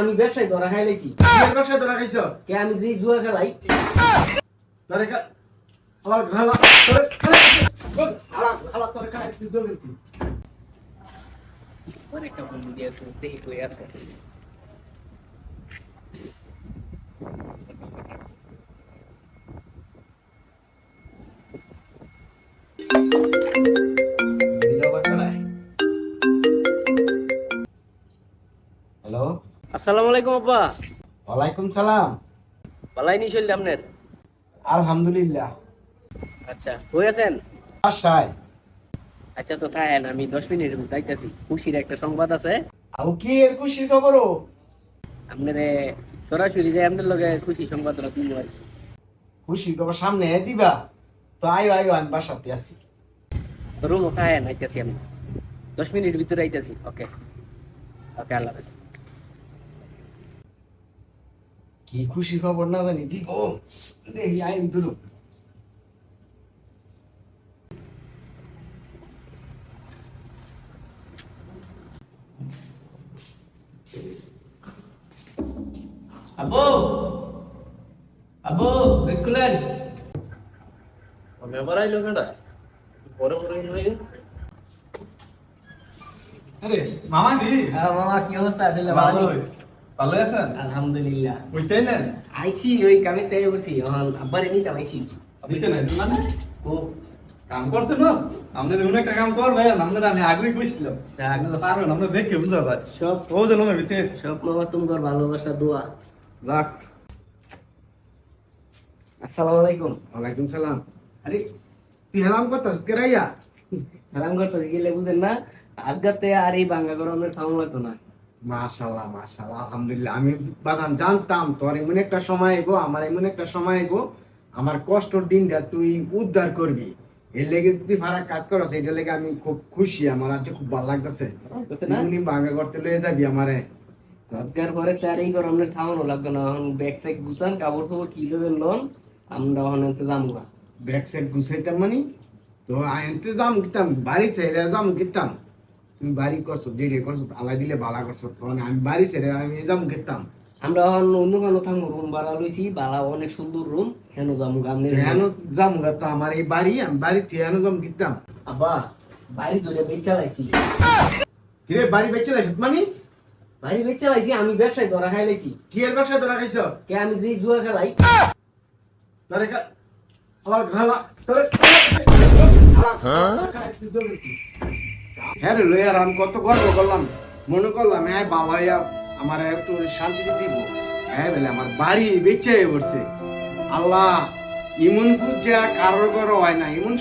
আমি ব্যবসায় ধরা খাই ব্যবসায় ধরা খাইছ কে আমি যে জুয়া খেলাই তারে কা তোরে হালা হালা তোরে কা তুই জলদি তুই অনেকটা বন্ধু দিয়ে তো দেখি কই আছে হ্যালো। আসসালামু আলাইকুম আব্বা। ওয়ালাইকুম সালাম। ভালাই নি চললে আপনার? আলহামদুলিল্লাহ। আচ্ছা কই আছেন? আশায় আচ্ছা তো থাকেন আমি দশ মিনিটের মধ্যে আইতাছি খুশির একটা সংবাদ আছে। আও কি এর খুশির খবর? ও আপনারে সরাসরি যে আপনার লগে খুশি সংবাদটা দিল আর কি। খুশির খবর সামনে দিবা? তো আয়ো আয়ো আমি বাসাতে আছি। রুমও থাকেন আইতাছি আমি। দশ মিনিটের ভিতরে আইতাছি ওকে। ওকে আল্লাহ হাফেজ। কি খুশি খবর না জানি দিব দেখি আই দুলো আবু আবু খুলেন। মেম্বার আইলো পরে পরে হয়ে আরে মামা দি। মামা কি অবস্থা? আসলে ভালো ভালো আছেন আলহামদুলিল্লাহ বুঝতেইলেন আইসি ওই কামে তাই বসি এখন আব্বার এমনি কামাইছি বুঝতে নাই মানে ও কাম করছে না আপনি যে অনেক কাম আপনার আমি কইছিলাম। আপনারা পারবেন দেখে বুঝা যায় সব ও যে লোমের ভিতরে সব মামা তোমার ভালোবাসা দোয়া রাখ আসসালামু আলাইকুম ওয়ালাইকুম সালাম আরে তুই হেলাম করতাস কেরাইয়া হারাম করতে গেলে বুঝেন না আজগাতে আর এই বাঙ্গা গরমের থাম লাগতো না মাশাল্লাহ মাশাল্লাহ আলহামদুলিল্লাহ। আমি বাজান জানতাম তোর এমন একটা সময় এগো আমার এমন একটা সময় এগো আমার কষ্টর দিনটা তুই উদ্ধার করবি। এর লেগে তুই ভাড়া কাজ করছ এটা লেগে আমি খুব খুশি আমার আজকে খুব ভালো লাগতেছে। না? তুই ভাঙা করতে লয়ে যাবি আমারে। পরে তো আর এই গরমের থামানো লাগতো না। এখন ব্যাগ স্যাগ গুছান কাপড় চোপড় কি দেবেন লোন আমরা যাব না ব্যাগ সেট গুছাইতাম মানে? তো আনতে যাম কিতাম বাড়ি ছেড়ে যাম কিতাম তুই বাড়ি করছ দেরি করছ আলাই দিলে বালা করছ তখন আমি বাড়ি ছেড়ে আমি যাম কিতাম আমরা অন্য কোনো থামবো রুম ভাড়া লইছি ভাড়া অনেক সুন্দর রুম হেন যাব গামনে হেন যাম গা তো আমার এই বাড়ি আমি বাড়ি থেকে হেন যাম কিতাম আব্বা বাড়ি ধরে বেচা লাইছি কিরে বাড়ি বেচে লাইছিস মানে? বাড়ি বেচা লাইছি আমি ব্যবসায় ধরা খাই লাইছি। কি এর ব্যবসায় তোরা খাইছ? কে আমি যে জুয়া খেলাই। তোরে কা হালা হালা তোরে হ্যাঁ? রে লয়ার, আমি কত গর্ব করলাম। মনে করলাম হ্যাঁ বালাইয়া আমার একটু শান্তিতে দিব। হ্যাঁ বলে, আমার বাড়ি বেচে পড়ছে আল্লাহ, ইমন পূজা কারোর ঘর হয় না, ইমন